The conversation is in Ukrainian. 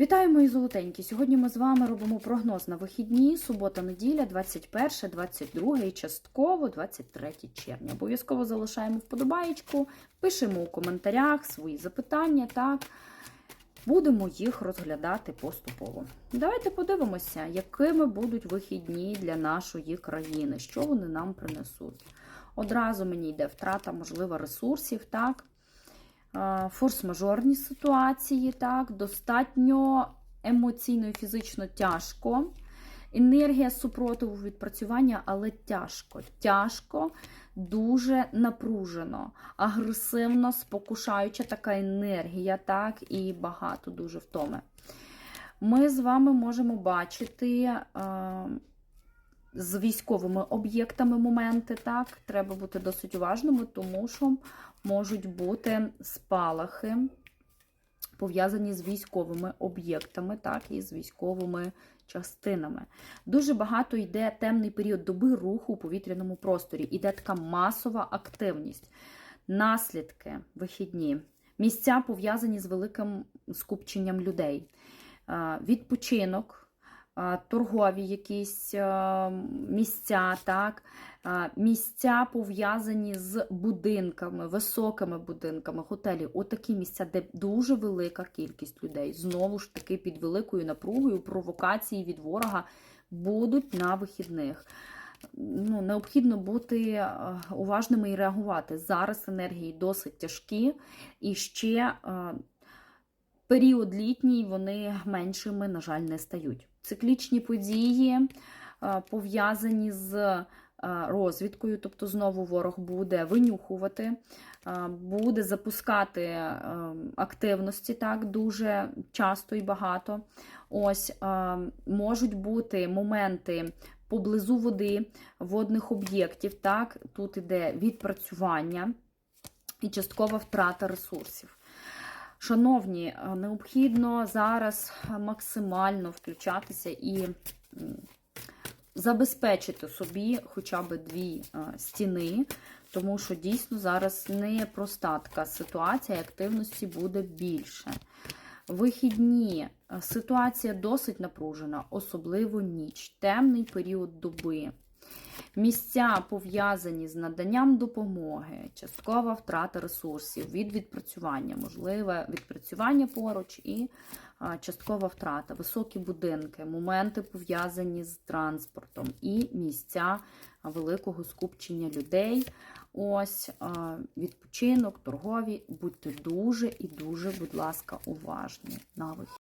Вітаю, мої золотенькі! Сьогодні ми з вами робимо прогноз на вихідні, субота-неділя, 21, 22 і частково 23 червня. Обов'язково залишаємо вподобаєчку, пишемо у коментарях свої запитання, так. Будемо їх розглядати поступово. Давайте подивимося, якими будуть вихідні для нашої країни, що вони нам принесуть. Одразу мені йде втрата, можливо, ресурсів, так форс-мажорні ситуації, так, достатньо емоційно і фізично тяжко. Енергія супротиву відпрацювання, але тяжко. Тяжко, дуже напружено, агресивно, спокушаюча така енергія, так, і багато дуже втоми. Ми з вами можемо бачити. Е з військовими об'єктами моменти, так, треба бути досить уважними, тому що можуть бути спалахи, пов'язані з військовими об'єктами, так, і з військовими частинами. Дуже багато йде темний період доби руху у повітряному просторі. Іде така масова активність, наслідки вихідні, місця пов'язані з великим скупченням людей, відпочинок торгові якісь місця, так, місця пов'язані з будинками, високими будинками, готелі. Отакі місця, де дуже велика кількість людей. Знову ж таки, під великою напругою, провокації від ворога будуть на вихідних. Ну, Необхідно бути уважними і реагувати. Зараз енергії досить тяжкі і ще період літній вони меншими, на жаль, не стають. Циклічні події пов'язані з розвідкою, тобто знову ворог буде винюхувати, буде запускати активності так дуже часто і багато. Ось можуть бути моменти поблизу води, водних об'єктів. так, Тут іде відпрацювання і часткова втрата ресурсів. Шановні, е, необхідно зараз максимально включатися і забезпечити собі хоча б дві е, стіни, тому що дійсно зараз не проста така ситуація, і активності буде більше. Вихідні е, ситуація досить напружена, особливо ніч, темний період доби. Місця пов'язані з наданням допомоги, часткова втрата ресурсів від відпрацювання, можливе відпрацювання поруч і часткова втрата, високі будинки, моменти пов'язані з транспортом і місця великого скупчення людей. Ось відпочинок, торгові. Будьте дуже і дуже, будь ласка, уважні на вихід.